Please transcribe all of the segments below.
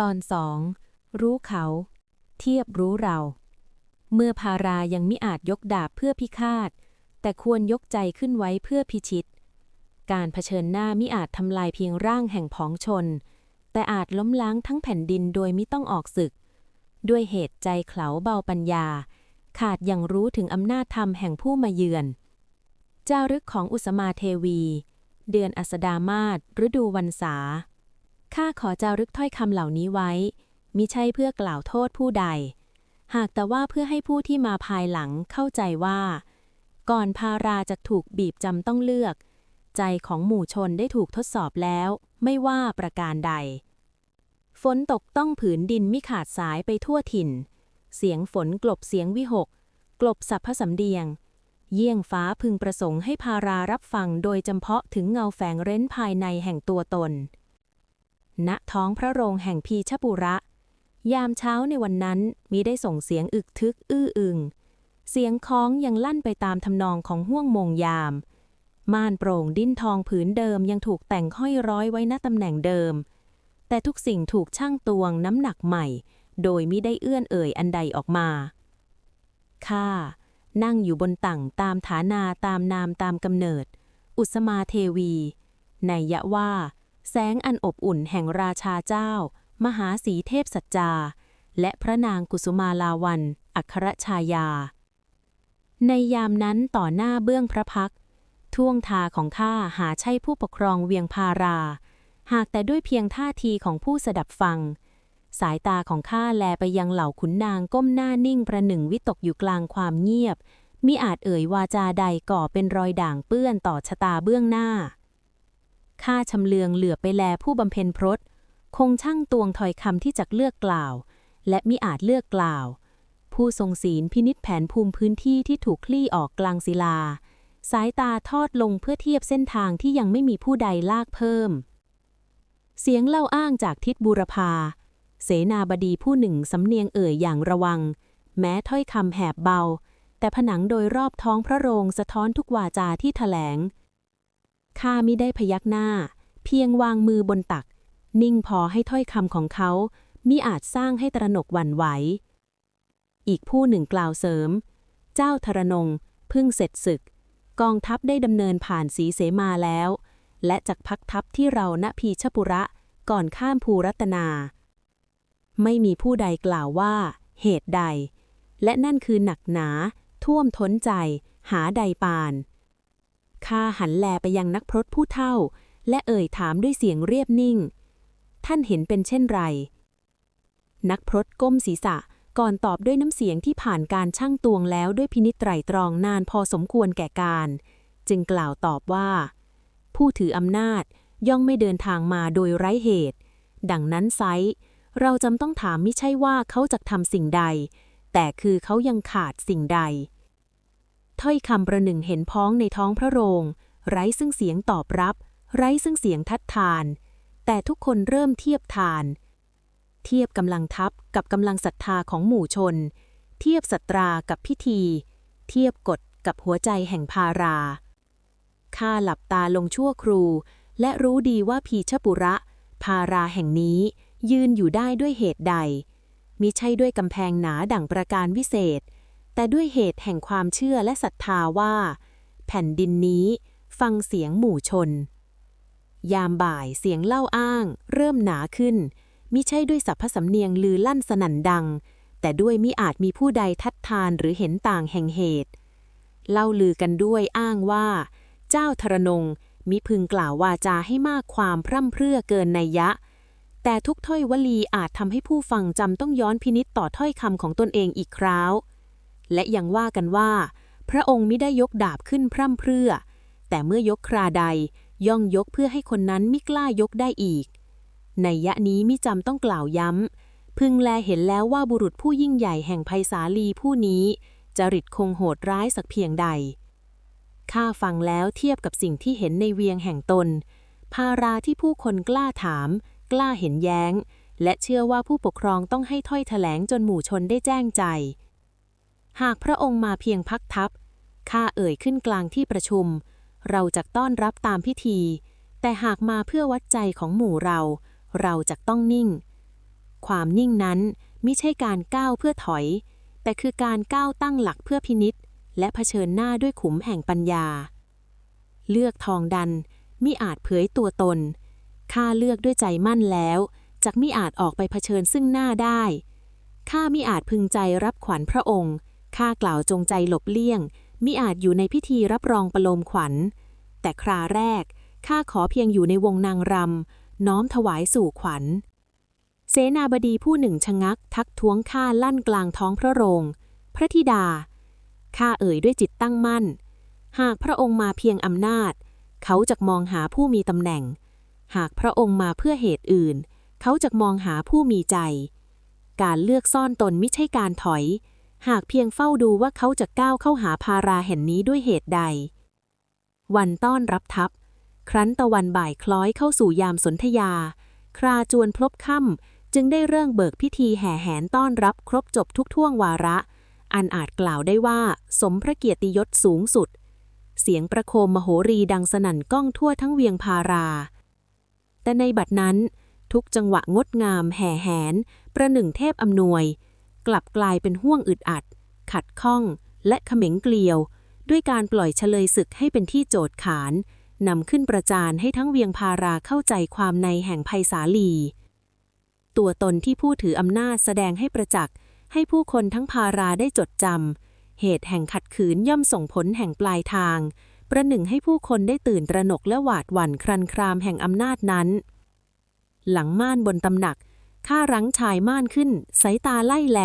ตอนสองรู้เขา เทียบรู้เรา เมื่อพารายังมิอาจยกดาบเพื่อพิฆาต แต่ควรยกใจขึ้นไว้เพื่อพิชิต การเผชิญหน้ามิอาจทำลายเพียงร่างแห่งผองชน แต่อาจล้มล้างทั้งแผ่นดินโดยมิต้องออกศึก ด้วยเหตุใจเขลาเบาปัญญา ขาดอย่างรู้ถึงอำนาจธรรมแห่งผู้มาเยือน จารึกของอุสมาเทวี เดือนอัสดามาศฤดูวันษา ข้าขอจารึกถ้อยคำเหล่านี้ไว้ มิใช่เพื่อกล่าวโทษผู้ใด หากแต่ว่าเพื่อให้ผู้ที่มาภายหลังเข้าใจว่า ก่อนพาราจะถูกบีบจำต้องเลือก ใจของหมู่ชนได้ถูกทดสอบแล้ว ไม่ว่าประการใด ฝนตกต้องผืนดินมิขาดสายไปทั่วถิ่น เสียงฝนกลบเสียงวิหก กลบสัพพสำเดียง เยี่ยงฟ้าพึงประสงค์ให้พารารับฟังโดยจำเพาะถึงเงาแฝงเร้นภายในแห่งตัวตน ณท้องพระโรงแห่งพีชบุระ ยามเช้าในวันนั้นมีได้ส่งเสียงอึกทึกอื้ออึง เสียงคล้องยังลั่นไปตามทำนองของห่วงมงยาม ม่านโปร่งดิ้นทองผืนเดิมยังถูกแต่งห้อยร้อยไว้ณตำแหน่งเดิม แต่ทุกสิ่งถูกช่างตวงน้ำหนักใหม่ โดยมิได้เอื้อนเอ่ยอันใดออกมาข้านั่งอยู่บนตั่งตามฐานาตามนามตามกำเนิด อุสมาเทวี ในยะว่า แสงอันอบอุ่นแห่งราชาเจ้า มหาสีเทพสัจจา และพระนางกุสุมาลาวัน อัครชายา ในยามนั้นต่อหน้าเบื้องพระพัก ท่วงทาของข้าหาใช่ผู้ปกครองเวียงพารา หากแต่ด้วยเพียงท่าทีของผู้สดับฟัง สายตาของข้าแลไปยังเหล่าขุนนางก้มหน้านิ่งประหนึ่งวิตกอยู่กลางความเงียบมิอาจเอ่ยวาจาใดก่อเป็นรอยด่างเปื้อนต่อชะตาเบื้องหน้า ข้าชำเลืองเหลือไปแลผู้บำเพ็ญพรตคงช่างตวงถอยคำที่จักเลือกกล่าว และมิอาจเลือกกล่าว ผู้ทรงศีลพินิษแผนภูมิพื้นที่ที่ถูกคลี่ออกกลางศิลา สายตาทอดลงเพื่อเทียบเส้นทางที่ยังไม่มีผู้ใดลากเพิ่ม เสียงเล่าอ้างจากทิศบูรพา เสนาบดีผู้หนึ่งสำเนียงเอ่ยอย่างระวัง แม้ถ้อยคำแหบเบา แต่ผนังโดยรอบท้องพระโรงสะท้อนทุกวาจาที่แถลง ข้ามิได้พยักหน้า เพียงวางมือบนตัก นิ่งพอให้ถ้อยคำของเขามิอาจสร้างให้ตระหนกหวั่นไหว อีกผู้หนึ่งกล่าวเสริม เจ้าธรนงเพิ่งเสร็จศึก กองทัพได้ดำเนินผ่านสีเสมาแล้ว และจากพักทัพที่เราณพีชปุระก่อนข้ามภูรัตนา ไม่มีผู้ใดกล่าวว่า เหตุใด และนั่นคือหนักหนา ท่วมท้นใจ หาใดปาน ข้าหันแลไปยังนักพรตผู้เท่า และเอ่ยถามด้วยเสียงเรียบนิ่ง ท่านเห็นเป็นเช่นไร นักพรตก้มศีรษะก่อนตอบด้วยน้ำเสียงที่ผ่านการช่างตวงแล้วด้วยพินิจไตรตรองนานพอสมควรแก่การ จึงกล่าวตอบว่า ผู้ถืออำนาจย่อมไม่เดินทางมาโดยไร้เหตุ ดังนั้นไซเราจำต้องถามไม่ใช่ว่าเขาจะทำสิ่งใด แต่คือเขายังขาดสิ่งใด ถ้อยคำประหนึ่งเห็นพ้องในท้องพระโรง ไร้ซึ่งเสียงตอบรับ ไร้ซึ่งเสียงทัดทาน แต่ทุกคนเริ่มเทียบทาน เทียบกำลังทัพกับกำลังศรัทธาของหมู่ชน เทียบสัตรากับพิธี เทียบกฎกับหัวใจแห่งพารา ข้าหลับตาลงชั่วครู และรู้ดีว่าพีชปุระ พาราแห่งนี้ยืนอยู่ได้ด้วยเหตุใดมิใช่ด้วยกำแพงหนาดั่งประการวิเศษ แต่ด้วยเหตุแห่งความเชื่อและศรัทธาว่า แผ่นดินนี้ฟังเสียงหมู่ชน ยามบ่ายเสียงเล่าอ้าง เริ่มหนาขึ้นมิใช่ด้วยสัพพสำเนียงลือลั่นสนั่นดัง แต่ด้วยมิอาจมีผู้ใดทัดทานหรือเห็นต่างแห่งเหตุ เล่าลือกันด้วยอ้างว่า เจ้าธรนงมิพึงกล่าววาจาให้มากความพร่ำเพรื่อเกินนัยยะ แต่ทุกถ้อยวลีอาจทำให้ผู้ฟังจำต้องย้อนพินิษต่อถ้อยคำของตนเองอีกคราว และยังว่ากันว่า พระองค์มิได้ยกดาบขึ้นพร่ำเพรื่อ แต่เมื่อยกคราใดย่องยกเพื่อให้คนนั้นไม่กล้ายกได้อีก ในยะนี้มิจำต้องกล่าวย้ำ พึงแลเห็นแล้วว่าบุรุษผู้ยิ่งใหญ่แห่งไพศาลีผู้นี้จริตคงโหดร้ายสักเพียงใด ข้าฟังแล้วเทียบกับสิ่งที่เห็นในเวียงแห่งตน ภาราที่ผู้คนกล้าถาม กล้าเห็นแย้ง และเชื่อว่าผู้ปกครองต้องให้ถ้อยแถลงจนหมู่ชนได้แจ้งใจ หากพระองค์มาเพียงพักทัพข้าเอ่ยขึ้นกลางที่ประชุม เราจะต้อนรับตามพิธี แต่หากมาเพื่อวัดใจของหมู่เรา เราจะต้องนิ่ง ความนิ่งนั้นไมิใช่การก้าวเพื่อถอย แต่คือการก้าวตั้งหลักเพื่อพินิษและเผชิญหน้าด้วยขุมแห่งปัญญา เลือกทองดันมิอาจเผยตัวตนข้าเลือกด้วยใจมั่นแล้วจักมิอาจออกไปเผชิญซึ่งหน้าได้ข้ามิอาจพึงใจรับขวัญพระองค์ ข้ากล่าวจงใจหลบเลี่ยง มิอาจอยู่ในพิธีรับรองประโลมขวัญ แต่คราแรก ข้าขอเพียงอยู่ในวงนางรำ น้อมถวายสู่ขวัญ เสนาบดีผู้หนึ่งชะงัก ทักท้วงข้าลั่นกลางท้องพระโรง พระธิดา ข้าเอ่ยด้วยจิตตั้งมั่น หากพระองค์มาเพียงอำนาจ เขาจะมองหาผู้มีตำแหน่ง หากพระองค์มาเพื่อเหตุอื่น เขาจะมองหาผู้มีใจ การเลือกซ่อนตนไม่ใช่การถอย หากเพียงเฝ้าดูว่าเขาจะก้าวเข้าหาภาราแห่งนี้ด้วยเหตุใด วันต้อนรับทัพ ครั้นตะวันบ่ายคล้อยเข้าสู่ยามสนธยา คราจวนพลบค่ำจึงได้เริ่งเบิกพิธีแห่แหนต้อนรับครบจบทุกท่วงวาระ อันอาจกล่าวได้ว่าสมพระเกียรติยศสูงสุด เสียงประโคมมโหรีดังสนั่นก้องทั่วทั้งเวียงพารา แต่ในบัดนั้น ทุกจังหวะงดงามแห่แหน ประหนึ่งเทพอำนวย กลับกลายเป็นห่วงอึดอัด ขัดข้องและเขม็งเกลียว ด้วยการปล่อยเฉลยศึกให้เป็นที่โจทย์ขานนำขึ้นประจานให้ทั้งเวียงพาราเข้าใจความในแห่งภัยสาลี ตัวตนที่ผู้ถืออำนาจแสดงให้ประจักษ์ ให้ผู้คนทั้งพาราได้จดจำ เหตุแห่งขัดขืนย่อมส่งผลแห่งปลายทาง ประหนึ่งให้ผู้คนได้ตื่นตระหนกและหวาดหวั่นครันครามแห่งอำนาจนั้น หลังม่านบนตำหนัก ข้ารั้งชายม่านขึ้น สายตาไล่แล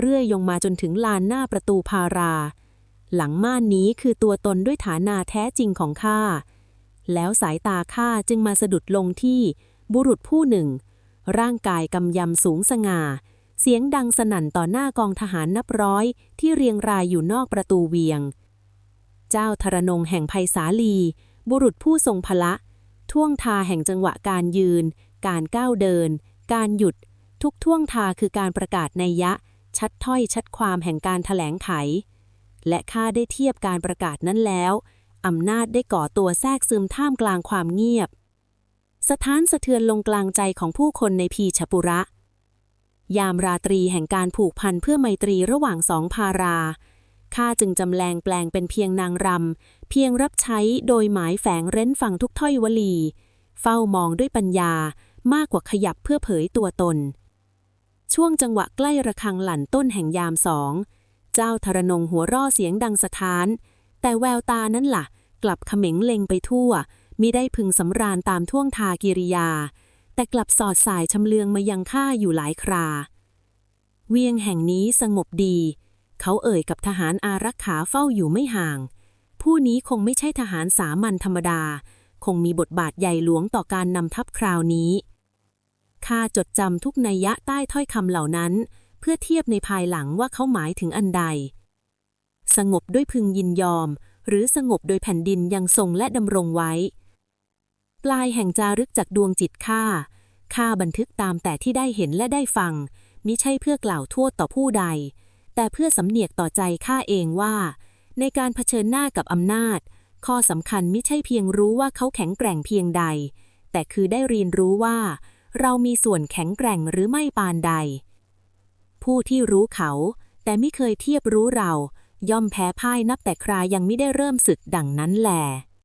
เรื่อยยงมาจนถึงลานหน้าประตูพารา หลังม่านนี้คือตัวตนด้วยฐานาแท้จริงของข้า แล้วสายตาข้าจึงมาสะดุดลงที่บุรุษผู้หนึ่ง ร่างกายกำยำสูงสง่า เสียงดังสนั่นต่อหน้ากองทหารนับร้อยที่เรียงรายอยู่นอกประตูเวียง เจ้าธรนงแห่งภัยสาลี บุรุษผู้ทรงพละ ท่วงทาแห่งจังหวะการยืน การก้าวเดิน การหยุดทุกท่วงทาคือการประกาศในยะ ชัดถ้อยชัดความแห่งการถแถลงไข และข้าได้เทียบการประกาศนั้นแล้วอำนาจได้ก่อตัวแทรกซึมท่ามกลางความเงียบ สถานสะเทือนลงกลางใจของผู้คนในพีชปุระ ยามราตรีแห่งการผูกพันเพื่อไมตรีระหว่างสองพาราข้าจึงจำแรงแปลงเป็นเพียงนางรำ เพียงรับใช้โดยหมายแฝงเร้นฟังทุกถ้อยวลี เฝ้ามองด้วยปัญญา มากกว่าขยับเพื่อเผยตัวตน ช่วงจังหวะใกล้ระฆังหลั่นต้นแห่งยามสอง เจ้าธรนงหัวร่อเสียงดังสะท้าน แต่แววตานั้นละ่ะ กลับเขม็งเล็งไปทั่วมิได้พึงสำราญตามท่วงทากิริยา แต่กลับสอดสายชำเลืองมายังข้าอยู่หลายครา เวียงแห่งนี้สงบดี เขาเอ่ยกับทหารอารักขาเฝ้าอยู่ไม่ห่าง ผู้นี้คงไม่ใช่ทหารสามัญธรรมดา คงมีบทบาทใหญ่หลวงต่อการนำทัพคราวนี้ ข้าจดจำทุกนัยยะใต้ถ้อยคำเหล่านั้น เพื่อเทียบในภายหลังว่าเขาหมายถึงอันใด สงบด้วยพึงยินยอม หรือสงบโดยแผ่นดินยังทรงและดำรงไว้ ปลายแห่งจารึกจากดวงจิตข้าข้าบันทึกตามแต่ที่ได้เห็นและได้ฟัง มิใช่เพื่อกล่าวโทษต่อผู้ใด แต่เพื่อสำเนียกต่อใจข้าเองว่า ในการเผชิญหน้ากับอำนาจ ข้อสำคัญมิใช่เพียงรู้ว่าเขาแข็งแกร่งเพียงใด แต่คือได้เรียนรู้ว่า เรามีส่วนแข็งแกร่งหรือไม่ปานใด ผู้ที่รู้เขา แต่ไม่เคยเทียบรู้เรา ย่อมแพ้พ่ายนับแต่ครายังไม่ได้เริ่มศึกดังนั้นแหละ